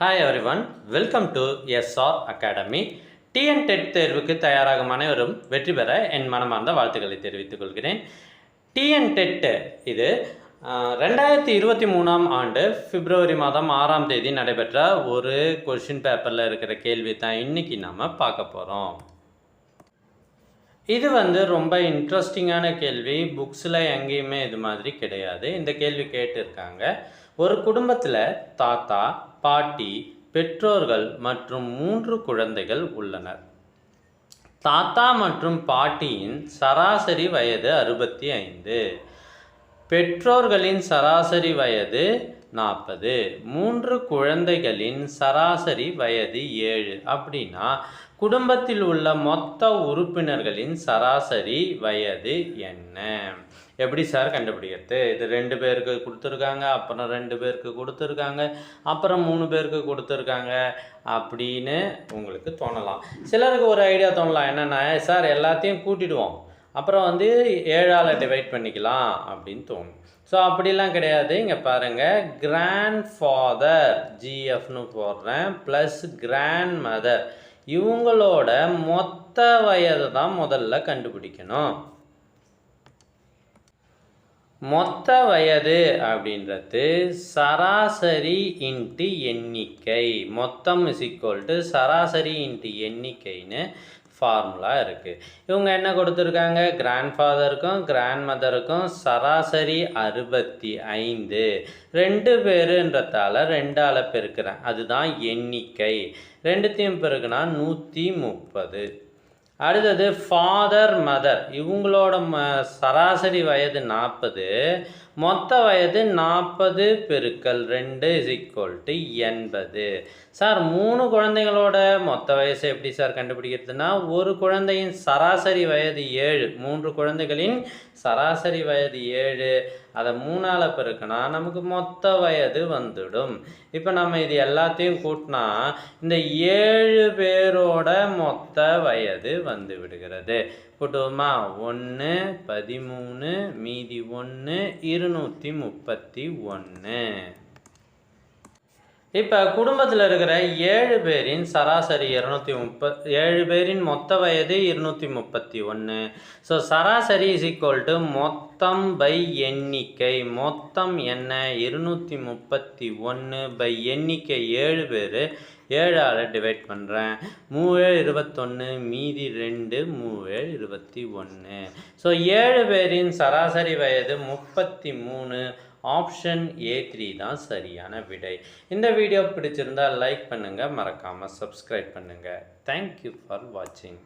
Hi everyone welcome to SR academy TN TET தேர்வுக்கு தயாராகும் அனைவரும் வெற்றி பெற என் மனமார்ந்த வாழ்த்துக்களை தெரிவித்துக் கொள்கிறேன். டிஎன் டெட்டு இது ரெண்டாயிரத்தி இருபத்தி மூணாம் ஆண்டு பிப்ரவரி மாதம் ஆறாம் தேதி நடைபெற்ற ஒரு கொஷின் பேப்பரில் இருக்கிற கேள்வி தான் இன்றைக்கி நாம் பார்க்க போகிறோம் இது வந்து ரொம்ப இன்ட்ரெஸ்டிங்கான கேள்வி. புக்ஸில் எங்கேயுமே இது மாதிரி கிடையாது. இந்த கேள்வி கேட்டிருக்காங்க. ஒரு குடும்பத்தில் தாத்தா பாட்டி பெற்றோர்கள் மற்றும் மூன்று குழந்தைகள் உள்ளனர். தாத்தா மற்றும் பாட்டியின் சராசரி வயது அறுபத்தி ஐந்து. பெற்றோர்களின் சராசரி வயது நாற்பது. மூன்று குழந்தைகளின் சராசரி வயது ஏழு. அப்படின்னா குடும்பத்தில் உள்ள மொத்த உறுப்பினர்களின் சராசரி வயது என்ன? எப்படி சார் கண்டுபிடிக்கிறது? இது ரெண்டு பேருக்கு கொடுத்துருக்காங்க அப்புறம் ரெண்டு பேருக்கு கொடுத்துருக்காங்க அப்புறம் மூணு பேருக்கு கொடுத்துருக்காங்க அப்படின்னு உங்களுக்கு தோணலாம். சிலருக்கு ஒரு ஐடியா தோணலாம். என்னென்னா சார் எல்லாத்தையும் கூட்டிடுவோம். அப்புறம் வந்து ஏழால் டிவைட் பண்ணிக்கலாம் அப்படின்னு தோணும். ஸோ அப்படிலாம் கிடையாது. இங்கே பாருங்கள் கிராண்ட் ஃபாதர் ஜிஎஃப்னு போடுறேன். ப்ளஸ் கிராண்ட் மதர் இவங்களோட மொத்த வயதை தான் முதல்ல கண்டுபிடிக்கணும். மொத்த வயது அப்படின்றது சராசரி இன்ட்டு எண்ணிக்கை. மொத்தம் இஸ் ஈக்குவல் டு சராசரி இன்ட்டு எண்ணிக்கைன்னு ஃபார்முலா இருக்குது இவங்க என்ன கொடுத்துருக்காங்க? கிராண்ட் ஃபாதருக்கும் கிராண்ட் மதருக்கும் சராசரி அறுபத்தி ஐந்து. ரெண்டு பேருன்றதால ரெண்டால் பெருக்கிறேன். அதுதான் எண்ணிக்கை. ரெண்டுத்தையும் பெருக்குனா நூற்றி முப்பது. அடுத்தது ஃபாதர் மதர் இவங்களோட ம சராசரி வயது நாற்பது. மொத்த வயது நாற்பது பெருக்கல் ரெண்டு இஸ் ஈக்குவல் டு எண்பது. சார் மூணு குழந்தைங்களோட மொத்த வயசு எப்படி சார் கண்டுபிடிக்கிறதுனா ஒரு குழந்தையின் சராசரி வயது ஏழு மூன்று குழந்தைகளின் சராசரி வயது ஏழு. அதை மூணால் பெருக்கினா நமக்கு மொத்த வயது வந்துடும். இப்போ நம்ம இது எல்லாத்தையும் கூட்டினா இந்த ஏழு பேரோட மொத்த வயது வந்து விடுகிறது. கூட்டுவோமா? ஒன்று பதிமூணு மீதி ஒன்று இரு இருநூற்றி முப்பத்தி ஒன்று இப்போ குடும்பத்தில் இருக்கிற ஏழு பேரின் சராசரி இரநூத்தி முப்ப ஏழு பேரின் மொத்த வயது இருநூற்றி முப்பத்தி ஒன்று ஸோ சராசரி இஸ் ஈக்குவல் டு மொத்தம் பை எண்ணிக்கை. மொத்தம் என்ன? இருநூற்றி முப்பத்தி ஒன்று பை எண்ணிக்கை ஏழு பேர். ஏழால் டிவைட் பண்ணுறேன் மூவேழு இருபத்தொன்று மீதி ரெண்டு மூவேழு இருபத்தி ஒன்று ஸோ ஏழு பேரின் சராசரி வயது முப்பத்தி மூணு. ஆப்ஷன் ஏ த்ரீ தான் சரியான விடை. இந்த வீடியோ பிடிச்சிருந்தா லைக் பண்ணுங்கள் மறக்காமல் சப்ஸ்கிரைப் பண்ணுங்கள் தேங்க்யூ ஃபார் வாட்சிங்